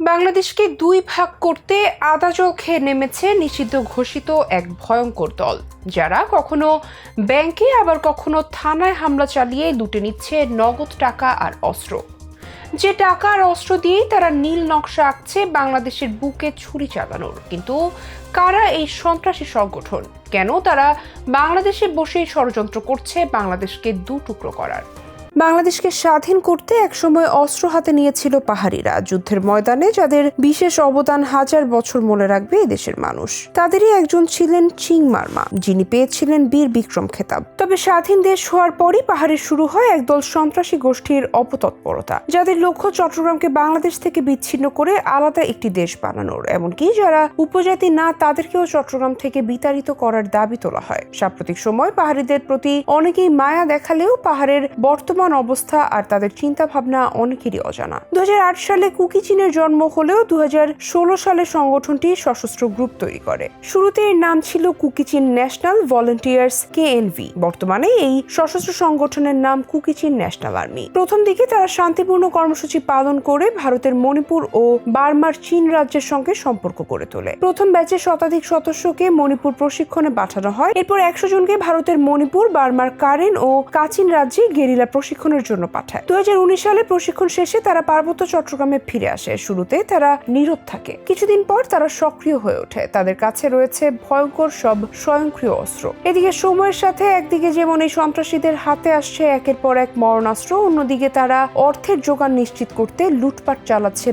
বাংলাদেশকে দুই ভাগ করতে আদা জল খেয়ে নেমেছে নিষিদ্ধ ঘোষিত এক ভয়ঙ্কর দল, যারা কখনো ব্যাংকে আবার কখনো থানায় হামলা চালিয়ে লুটে নিচ্ছে নগদ টাকা আর অস্ত্র। যে টাকা আর অস্ত্র দিয়েই তারা নীল নকশা আঁকছে বাংলাদেশের বুকে ছুরি চালানোর। কিন্তু কারা এই সন্ত্রাসী সংগঠন? কেন তারা বাংলাদেশে বসেই ষড়যন্ত্র করছে বাংলাদেশকে দু টুকরো করার? বাংলাদেশকে স্বাধীন করতে একসময় অস্ত্র হাতে নিয়েছিল পাহাড়িরা। যুদ্ধের ময়দানে যাদের বিশেষ অবদান হাজার বছর মনে রাখবে এদেশের মানুষ। তাদেরই একজন ছিলেন চিং মার্মা, যিনি পেয়েছিলেন বীর বিক্রম খেতাব। তবে স্বাধীন দেশ হওয়ার পরই পাহাড়ে শুরু হয় একদল সন্ত্রাসী গোষ্ঠীর অপতৎপরতা, যাদের লক্ষ্য চট্টগ্রামকে বাংলাদেশ থেকে বিচ্ছিন্ন করে আলাদা একটি দেশ বানানোর। এমনকি যারা উপজাতি না, তাদেরকেও চট্টগ্রাম থেকে বিতাড়িত করার দাবি তোলা হয়। সাম্প্রতিক সময় পাহাড়িদের প্রতি অনেকেই মায়া দেখালেও পাহাড়ের বর্তমান অবস্থা আর তাদের চিন্তা ভাবনা অনেকেরই অজানা। দু হাজার আট সালে কুকি চীনের জন্ম হলেও দু সালে সংগঠনটি সশস্ত্র গ্রুপ তৈরি করে। শুরুতে এর নাম ছিল কুকি চীন ন্যাশনাল ভলেন্টিয়ার্স কেএনভি। বর্তমানে এই সশস্ত্র সংগঠনের নাম কুকি চীন ন্যাশনাল আর্মি। প্রথম দিকে তারা শান্তিপূর্ণ কর্মসূচি পালন করে ভারতের মণিপুর ও বার্মার চীন রাজ্যের সঙ্গে সম্পর্ক গড়ে তোলে। প্রথম ব্যাচে শতাধিক সদস্যকে মণিপুর প্রশিক্ষণে পাঠানো হয়। এরপর একশো জনকে ভারতের মণিপুর, বার্মার কারেন ও কাচিন রাজ্যে গেরিলা প্রশিক্ষণের জন্য পাঠায়। দুই হাজার উনিশ সালে প্রশিক্ষণ শেষে তারা পার্বত্য চট্টগ্রামে ফিরে আসে। শুরুতে তারা নীরব থাকে। কিছুদিন পর তারা সক্রিয় হয়ে ওঠে। তাদের কাছে রয়েছে ভয়ঙ্কর সব স্বয়ংক্রিয় অস্ত্র। এদিকে সময়ের সাথে একদিকে যেমন এই সন্ত্রাসীদের হাতে আসছে, একের পর এক মরণাস্ত্র, অন্যদিকে তারা অর্থের যোগান নিশ্চিত করতে লুটপাট চালাচ্ছে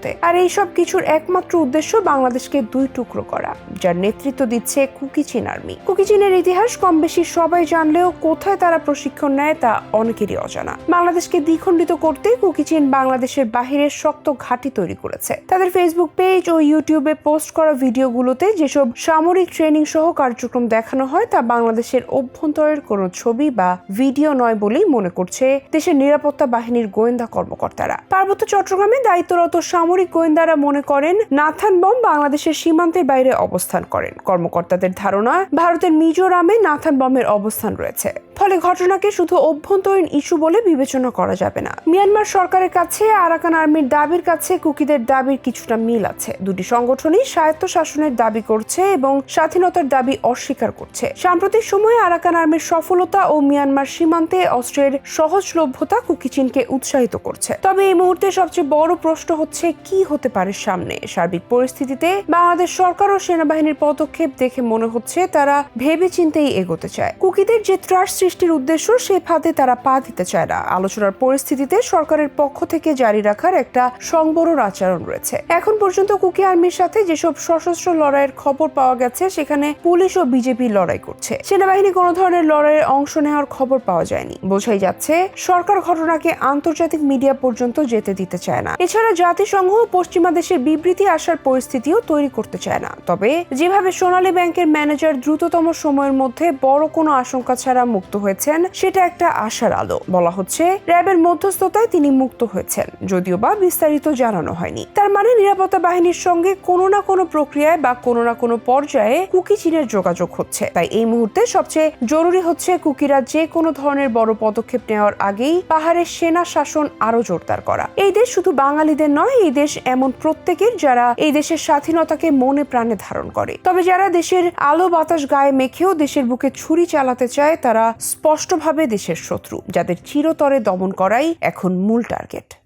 ব্যাংকগুলোতে আর এই সব কিছুর একমাত্র উদ্দেশ্য বাংলাদেশকে দুই টুকরো করা, যার নেতৃত্ব দিচ্ছে কুকি চীন আর্মি। কুকি চীনের ইতিহাস কম বেশি সবাই জানলেও কোথায় তারা প্রশিক্ষণ নেয় তা অনেকেরই অজানা। বাংলাদেশকে দ্বিখণ্ডিত করতে কুকি চীন বাংলাদেশের বাহিরে শক্ত ঘাঁটি তৈরি করেছে। তাদের ফেসবুক পেজ ও ইউটিউবে পোস্ট করা ভিডিওগুলোতে যেসব সামরিক ট্রেনিং সহ কার্যক্রম দেখানো হয় তা বাংলাদেশের অভ্যন্তরের কোনো ছবি বা ভিডিও নয় বলেই মনে করছে দেশের নিরাপত্তা বাহিনীর গোয়েন্দা কর্মকর্তারা। পার্বত্য চট্টগ্রামে দায়িত্বরত সামরিক গোয়েন্দারা মনে করেন, নাথান বম বাংলাদেশের সীমান্তের বাইরে অবস্থান করেন। কর্মকর্তাদের ধারণা, ভারতের মিজোরামে নাথান বমের অবস্থান রয়েছে। ফলে ঘটনাকে শুধু অভ্যন্তরীণ ইস্যু বলে বিবেচনা করা যাবে না। মিয়ানমার সরকারের কাছে, আরাকান আর্মির দাবির কাছে কুকিদের দাবির কিছুটা মিল আছে। দুটি সংগঠনই স্বায়ত্ত শাসনের দাবি করছে এবং স্বাধীনতার দাবি অস্বীকার করছে। সাম্প্রতিক সময়ে আরাকান আর্মির সফলতা ও মিয়ানমার সীমান্তে অস্ত্রের সহজলভ্যতা কুকি চীনকে উৎসাহিত করছে। তবে এই মুহূর্তে সবচেয়ে বড় প্রশ্ন হচ্ছে, কি হতে পারে সামনে? সার্বিক পরিস্থিতিতে বাংলাদেশ সরকার ও সেনাবাহিনীর পদক্ষেপ দেখে মনে হচ্ছে, তারা ভেবে চিন্তেই এগোতে চায়। কুকিদের যে ত্রাস সৃষ্টির উদ্দেশ্য সে ফাঁদে তারা পা দিতে চায় না। আলোচনার পরিস্থিতিতে সরকারের পক্ষ থেকে জারি রাখার একটা সংবরণ আচরণ রয়েছে। এখন পর্যন্ত কুকি আর্মির সাথে যেসব সশস্ত্র লড়াইয়ের খবর পাওয়া গেছে, সেখানে পুলিশ ও বিজেপি লড়াই করছে। সেনাবাহিনী কোনো ধরনের লড়াইয়ের অংশ নেওয়ার খবর পাওয়া যায়নি। বোঝাই যাচ্ছে, সরকার ঘটনাকে আন্তর্জাতিক মিডিয়া পর্যন্ত যেতে দিতে চায় না। এছাড়া জাতিসংঘ পশ্চিমা দেশের বিবৃতি আসার পরিস্থিতিও তৈরি করতে চায় না। তবে যেভাবে সোনালী ব্যাংকের ম্যানেজার দ্রুততম সময়ের মধ্যে বড় কোনো আশঙ্কা ছাড়া মুক্ত হয়েছেন, সেটা একটা আশার আলো। বলা হচ্ছে, র্যাবের মধ্যস্থতায় তিনি মুক্ত হয়েছেন, যদিও বা বিস্তারিত জানানো হয়নি। তার মানে নিরাপত্তা বাহিনীর সঙ্গে কোনো না কোনো প্রক্রিয়ায় বা কোনো না কোনো পর্যায়ে কুকি চীনের যোগাযোগ হচ্ছে। তাই এই মুহূর্তে সবচেয়ে জরুরি হচ্ছে কুকিরা যে কোনো ধরনের বড় পদক্ষেপ নেওয়ার আগেই পাহাড়ের সেনা শাসন আরও জোরদার করা। এই দেশ শুধু বাঙালিদের নয়, এই দেশ এমন প্রত্যেকের যারা এই দেশের স্বাধীনতাকে মনে প্রাণে ধারণ করে। তবে যারা দেশের আলো বাতাস গায়ে মেখেও দেশের বুকে ছুরি চালাতে চায়, তারা স্পষ্টভাবে দেশের শত্রু যাদের চিরতরে দমন করাই এখন মূল টার্গেট।